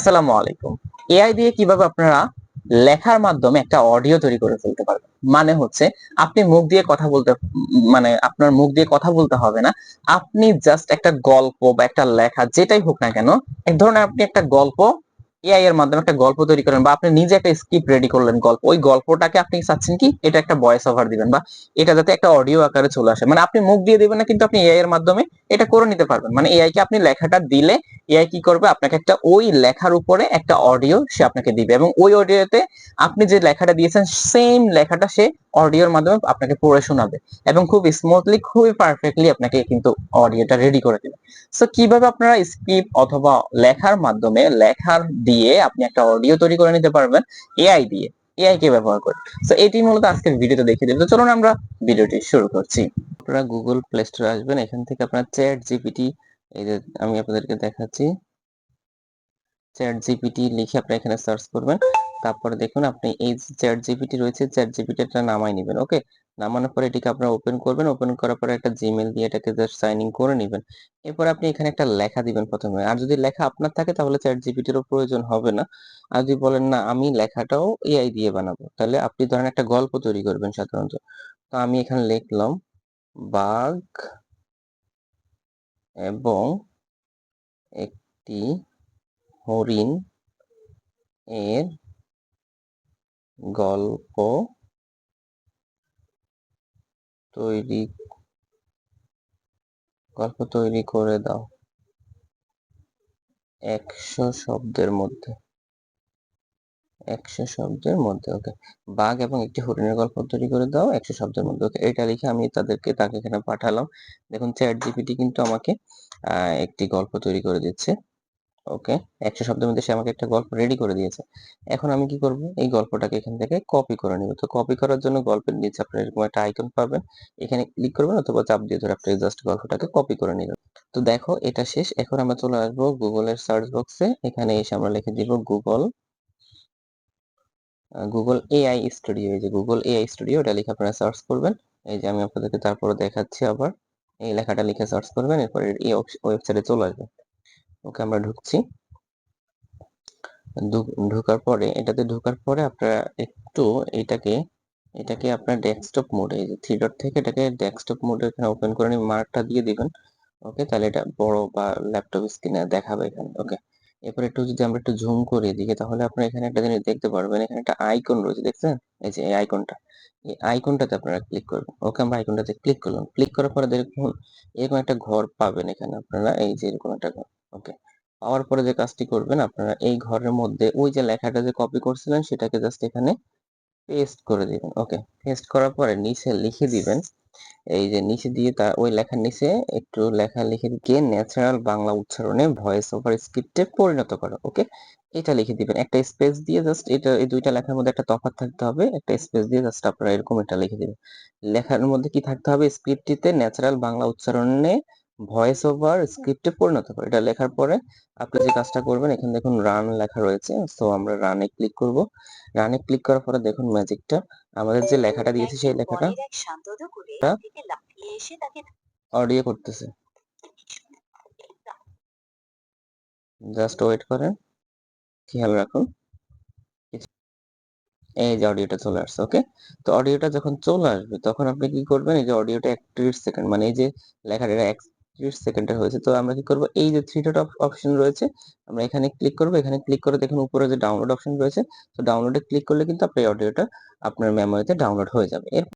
আসসালামু আলাইকুম। এআই দিয়ে কীভাবে আপনারা লেখার মাধ্যমে একটা অডিও তৈরি করে ফেলতে পারবেন? মানে হচ্ছে, আপনি মুখ দিয়ে কথা বলতে মানে আপনার মুখ দিয়ে কথা বলতে হবে না। আপনি জাস্ট একটা গল্প বা একটা লেখা, যেটাই হোক না কেন, এক ধরনের আপনি একটা গল্প, এআই এর মাধ্যমে একটা গল্প তৈরি করেন বা আপনি নিজে একটা স্ক্রিপ্ট রেডি করলেন গল্প, ওই গল্পটাকে আপনি চাচ্ছেন কি, এটা একটা ভয়েস ওভার দিবেন বা এটা যাতে একটা অডিও আকারে চলে আসে। মানে আপনি মুখ দিয়ে দিবেন না, কিন্তু আপনি এআই এর মাধ্যমে এটা করে নিতে পারবেন। মানে এআই কে আপনি লেখাটা দিলে এআই কি করবে? আপনাকে একটা ওই লেখার উপরে একটা অডিও সে আপনাকে দিবে এবং ওই অডিওতে আপনি যে লেখাটা দিয়েছেন সেম লেখাটা সে অডিওর মাধ্যমে আপনাকে পড়ে শোনাবে এবং খুব স্মুথলি খুবই পারফেক্টলি আপনাকে কিন্তু অডিওটা রেডি করে দেবে। সো কীভাবে আপনারা স্ক্রিপ্ট অথবা লেখার মাধ্যমে লেখার দিয়ে আপনি একটা অডিও তৈরি করে নিতে পারবেন? এআই দিয়ে। এআই কে ব্যবহার করে। তো এটি মূলত আজকের ভিডিওতে দেখিয়ে দেবো। তো চলুন আমরা ভিডিওটি শুরু করছি। আপনারা গুগল প্লে স্টোরে আসবেন। এখান থেকে আপনার চ্যাট জিপিটি এই যে আমি আপনাদেরকে দেখাচ্ছি। চ্যাট জিপিটি লিখে আপনি এখানে সার্চ করবেন। তারপরে দেখুন আপনি এই চ্যাট জিপিটি রয়েছে চ্যাট জিপিটি একটা নামাই নেবেন, ওকে? নামানোর পরে এটিকে আপনারা ওপেন করবেন ওপেন করার পরে একটা জিমেল দিয়ে এটাকে জাস্ট সাইন ইন করে নেবেন। এরপর আপনি এখানে একটা লেখা দিবেন প্রথমে। আর যদি লেখা আপনার থাকে তাহলে চ্যাট জিপিটিরও প্রয়োজন হবে না। আর যদি বলেন, না, আমি লেখাটাও এআই দিয়ে বানাবো, তাহলে আপনি ধরেন একটা গল্প তৈরি করবেন সাধারণত। তো আমি এখানে লিখলাম, বাঘ এবং একটি হরিণ এর গল্প তৈরি গল্প তৈরি করে দাও একশো শব্দের মধ্যে। একশো শব্দের মধ্যে ওকে বাঘ এবং একটি হরিণের গল্প তৈরি করে দাও একশো শব্দের মধ্যে ওকে এটা লিখে আমি তাদেরকে, তাকে এখানে পাঠালাম। দেখুন চ্যাট জিপিটি কিন্তু আমাকে একটি গল্প তৈরি করে দিচ্ছে। ওকে? একশো শব্দের মধ্যে সে আমাকে একটা গল্প রেডি করে দিয়েছে। এখন আমি কি করব? এই গল্পটাকে এখান থেকে কপি করে নিব। তো কপি করার জন্য গল্পের নিচে আপনার এরকম একটা আইকন পাবেন। এখানে ক্লিক করবেন অথবা চাপ দিয়ে ধরে আপনি জাস্ট গল্পটাকে কপি করে নিবেন। তো দেখো, এটা শেষ। এখন আমরা চলে আসব গুগলের সার্চ বক্সে এখানে এসে আমরা লিখে দিব গুগল গুগল এআই স্টুডিও এই যে গুগল এআই স্টুডিও এটা লিখে আপনারা সার্চ করবেন। এই যে আমি আপনাদেরকে তারপরে দেখাচ্ছি আবার। এই লেখাটা লিখে সার্চ করবেন। এরপর এই ওয়েবসাইটে চলে আসবে। ওকে আমরা ঢুকছি। ঢোকার পরে, এটাতে ঢোকার পরে আপনারা একটু এটাকে এটাকে আপনার ডেস্কটপ মোডে থ্রি ডট থেকে এটাকে ডেস্কটপ মোডে এখানে ওপেন করে মার্কটা দিয়ে দিবেন। ওকে, তাহলে এটা বড় বা ল্যাপটপ স্ক্রিনে দেখাবে এখানে, ওকে। এরপর একটু যদি আমরা একটু জুম করে দিকে, তাহলে আপনারা এখানে একটা জিনিস দেখতে পারবেন, এখানে একটা আইকন রয়েছে, দেখছেন? এই যে এই আইকনটা এই আইকনটাতে আপনারা ক্লিক করবেন। ওকে, আমরা আইকনটাতে ক্লিক করলাম। ক্লিক করার পরে দেখুন, এরকম একটা ঘর পাবেন এখানে আপনারা, এই যে এরকম একটা ঘর। ওকে পাওয়ার পরে যে কাজটি করবেন, আপনারা এই ঘরের মধ্যে ওই যে লেখাটা যে কপি করছিলেন, সেটাকে জাস্ট এখানে পেস্ট করে দিবেন ওকে পেস্ট করার পরে নিচে লিখে দিবেন, এই যে নিচে দিয়ে তার ওই লেখার নিচে একটু লেখা লিখে দিয়ে ন্যাচারাল বাংলা উচ্চারণে ভয়েস ওভার স্ক্রিপ্টে পরিণত করো ওকে এটা লিখে দিবেন, একটা স্পেস দিয়ে জাস্ট এটা, এই দুইটা লেখার মধ্যে একটা তফাৎ থাকতে হবে, একটা স্পেস দিয়ে জাস্ট আপনারা এরকম এটা লিখে দিবেন। লেখার মধ্যে কি থাকতে হবে? স্ক্রিপ্টটিতে ন্যাচারাল বাংলা উচ্চারণে ভয়েস ওভার স্ক্রিপ্টে পরিণত করে এটা লেখার পরে আপনি যে কাজটা করবেন এখানে দেখুন রান লেখা রয়েছে। তো আমরা রানে ক্লিক করব। রানে ক্লিক করার পরে দেখুন ম্যাজিকটা আমাদের যে লেখাটা দিয়েছি সেই লেখাটা এক অডিও করতেছে। জাস্ট ওয়েট করেন। খেয়াল রাখুন। এই যে অডিওটা চলে আসছে ওকে তো অডিওটা যখন চলে আসবে তখন আপনি কি করবেন? এই যে অডিওটা একত্রিশ সেকেন্ড মানে এই যে লেখাটা এটা সেকেন্ডের হয়েছে। তো আমরা কি করব? এই যে থ্রি ডট অপশন রয়েছে, আমরা এখানে ক্লিক করব। এখানে ক্লিক করে দেখুন উপরে যে ডাউনলোড অপশন রয়েছে, তো ডাউনলোডে ক্লিক করলে কিন্তু আপনার অডিওটা আপনার মেমোরিতে ডাউনলোড হয়ে যাবে।